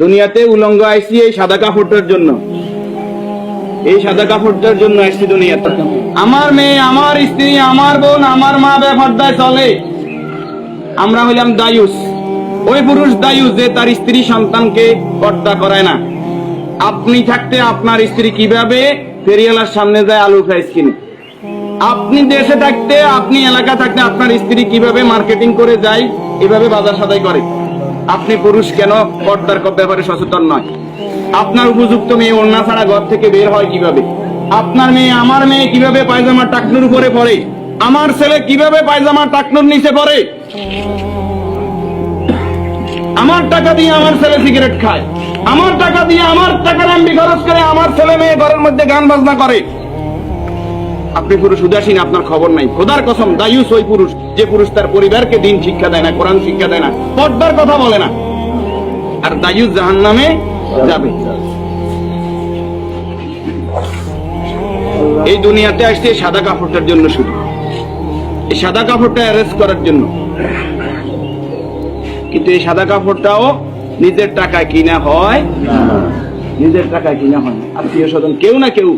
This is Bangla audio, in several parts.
দুনিয়াতে উলঙ্গ আইসি এই সাদা কাপড়টার জন্য। এই সাদা কাপড়টার জন্য আসছি দুনিয়াতে। আমার মেয়ে, আমার স্ত্রী, আমার বোন, আমার মা বেফারদায় চলে। আমরা হইলাম দায়ুস। ওই পুরুষ দায়ুস যে তার স্ত্রী সন্তানকে পর্দা করায় না। আপনি থাকতে আপনার স্ত্রী কীভাবে ফেরিয়ালার সামনে যায় আলু ফ্রাইস কিনে? আপনি দেশে থাকতে, আপনি এলাকা থাকতে আপনার স্ত্রী কীভাবে মার্কেটিং করে যায়, এভাবে বাজার সদাই করে। আপনি পুরুষ কেন পর্দার ব্যাপারে সচেতন নয়? আপনার উপযুক্ত মেয়ে অন্য ছাড়া ঘর থেকে বের হয় কীভাবে? আপনার মেয়ে আমার মেয়ে কীভাবে পায়জামা টাকনুর উপরে পড়ে? আমার ছেলে কীভাবে পায়জামা টাকনুর নিচে পড়ে? আমার টাকা দিয়ে আমার ছেলে সিগারেট খায়। আমার টাকা দিয়ে আমার টাকা এমবি খরচ করে আমার ছেলে মেয়ে ঘরের মধ্যে গান বাজনা করে। আপনি পুরুষ উদাসীন, আপনার খবর নাই। খোদার কসম, দায়ুস ওই পুরুষ, যে পুরুষ তার পরিবারকে দিন শিক্ষা দেয় না, কোরআন শিক্ষা দেয় না পর্দার কথা বলে না। আর দায়ুস জাহান নামে যাবে। এই দুনিয়াতে আসছে সাদা কাপড়টার জন্য শুধু। এই সাদা কাপড়টা অ্যারেস্ট করার জন্য। কিন্তু এই সাদা কাপড়টাও নিজের টাকায় কিনা হয় নিজের টাকায় কিনা হয় আত্মীয় স্বজন কেউ না কেউ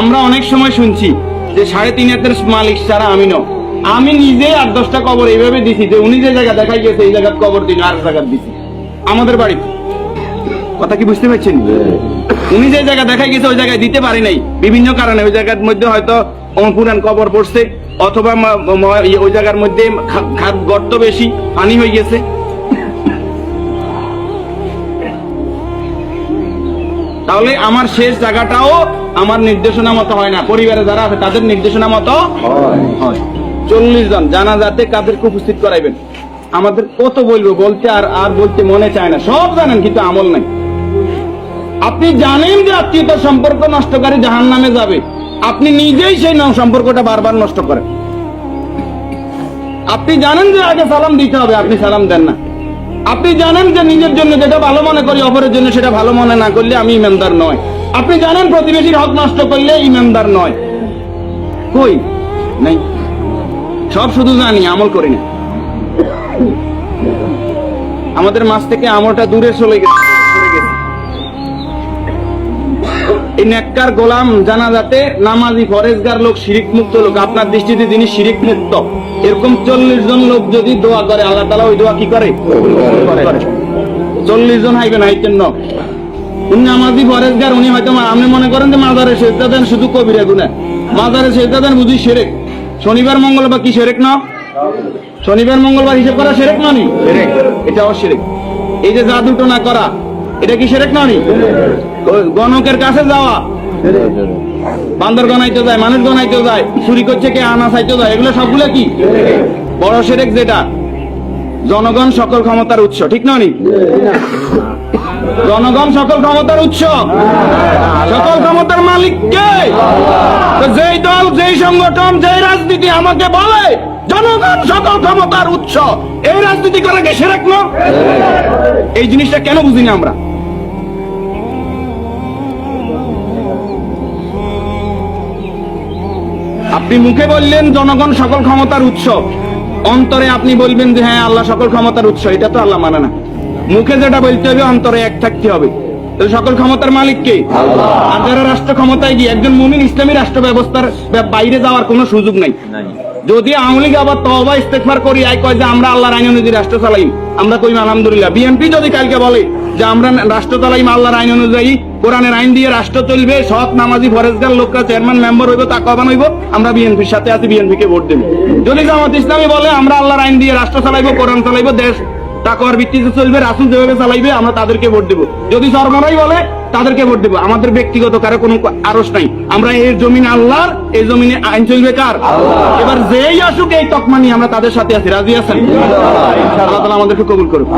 আমরা অনেক সময় শুনছি যে সাড়ে তিন হাতের মালিক ছাড়া আমি ন আমি নিজে আট দশটা কবর এইভাবে দিছি যে উনি যে জায়গা দেখাই গেছে, এই জায়গার কবর দিন, আর জায়গা দিছি। আমাদের বাড়িতে। কথা কি বুঝতে পারছেন? উনি যে জায়গা দেখাই গেছে, ওই জায়গায় দিতে পারি নাই। বিভিন্ন কারণে ওই জায়গার মধ্যে হয়তো পুরান কবর পড়ছে, অথবা ওই জায়গার মধ্যে গর্ত বেশি, পানি হয়ে গেছে। তাহলে আমার শেষ জায়গাটাও আমার নির্দেশনা মতো হয় না। পরিবারে যারা আছে তাদের নির্দেশনা মতো হয়। চল্লিশ জন জানাজাতে কাদেরকে উপস্থিত করাইবেন। আমাদের কত বলব বলতে আর আর বলতে মনে চায় না। সব জানেন কিন্তু আমল নাই। আপনি জানেন যে আত্মীয়তার সম্পর্ক নষ্টকারী জাহান নামে যাবে। আপনি নিজেই সেই সম্পর্কটা বারবার নষ্ট করেন। আপনি জানেন যে আগে সালাম দিতে হবে আপনি সালাম দেন না। আপনি জানেন যে নিজের জন্য যেটা ভালো মনে করি, অপরের জন্য সেটা ভালো মনে না করলে আমি ইমানদার নয় আপনি জানেন প্রতিবেশীর হক নষ্ট করলে ইমানদার নয়। কই? নাই। সব শুধু জানি, আমল করি না। আমাদের মাছ থেকে আমলটা দূরে চলে গেছে। নেককার গোলাম জানা যাতে নামাজি ফরেজগার লোক শিরিক মুক্ত লোক। আপনার দৃষ্টিতে যিনি শিরিক মুক্ত এরকম চল্লিশ জন লোক যদি দোয়া করে, আল্লাহ তালা ওই দোয়া কি করে? চল্লিশ জন হাইবেন হাইতেন ন উনি নামাজি ফরেজগার, উনি হয়তো আপনি মনে করেন যে মাজারে সেজদা দেন শুধু কবিরা গুনা মাজারে সেজদা দেন বুঝি সেরেক। শনিবার, মঙ্গলবার কি সেরেক না? শনিবার, মঙ্গলবার হিসেব করা সেরেক ননি এটাও সেরেক। এই যে জাদু টোনা করা এটা কি সেরেক ননি গণকের কাছে যাওয়া। বান্দর গনাইতে যায়, মানুষ গনাইতে যায়, চুরি করছে কে, আনা চাইতে যায়, এগুলো সবগুলো কি? বড় সেরেক যেটা। জনগণ সকল ক্ষমতার উৎস, ঠিক ননি জনগণ সকল ক্ষমতার উৎস। সকল ক্ষমতার মালিক কে? যেই দল, যেই সংগঠন, যেই রাজনীতি আমাকে বলে, জনগণ সকল ক্ষমতার উৎস। এই রাজনীতি করে কে সেরেক না? এই জিনিসটা কেন বুঝিনি আমরা? আপনি মুখে বললেন জনগণ সকল ক্ষমতার উৎস। অন্তরে আপনি বলবেন যে হ্যাঁ আল্লাহ সকল ক্ষমতার উৎস। এটা তো আল্লাহ মানে না। মুখে যেটা বলতে হবে অন্তরে এক থাকতে হবে। সকল ক্ষমতার মালিক কে? আর যারা রাষ্ট্র ক্ষমতায় গিয়ে একজন মুমিন ইসলামী রাষ্ট্র ব্যবস্থার বাইরে যাওয়ার কোনো সুযোগ নাই। যদি আওয়ামী লীগ আবার তবা ইস্তেকবার করি আই কয় যে আমরা আল্লাহর আইন অনুযায়ী রাষ্ট্র চালাই আমরা কইম আলহামদুলিল্লাহ। বিএনপি যদি কালকে বলে যে আমরা রাষ্ট্র চালাইম আল্লাহর আইন অনুযায়ী কোরআনের আইন দিয়ে রাষ্ট্র চলবে সৎ নামাজি ফরেজগার লোকরা চেয়ারম্যান মেম্বার হইব তা কবান হইব আমরা বিএনপির সাথে আছি বিএনপি কে ভোট দেব। যদি জামাত ইসলামী বলে আমরা আল্লাহর আইন দিয়ে রাষ্ট্র চালাইবো কোরআন চালাইবো দেশ তাকওয়ার ভিত্তিতে চলবে রাসুল যেভাবে চালাইবে আমরা তাদেরকে ভোট দেব। যদি সরমরাই বলে তাদেরকে ভোট দেবো। আমাদের ব্যক্তিগত কারও কোনো আরস নাই। আমরা এই জমিন আল্লাহর এই জমিনে আইন চলবে কার? এবার যেই আসুক এই তকমানি আমরা তাদের সাথে আছি। রাজি আছেন? আল্লাহ তাআলা আমাদেরকে কবুল করুক।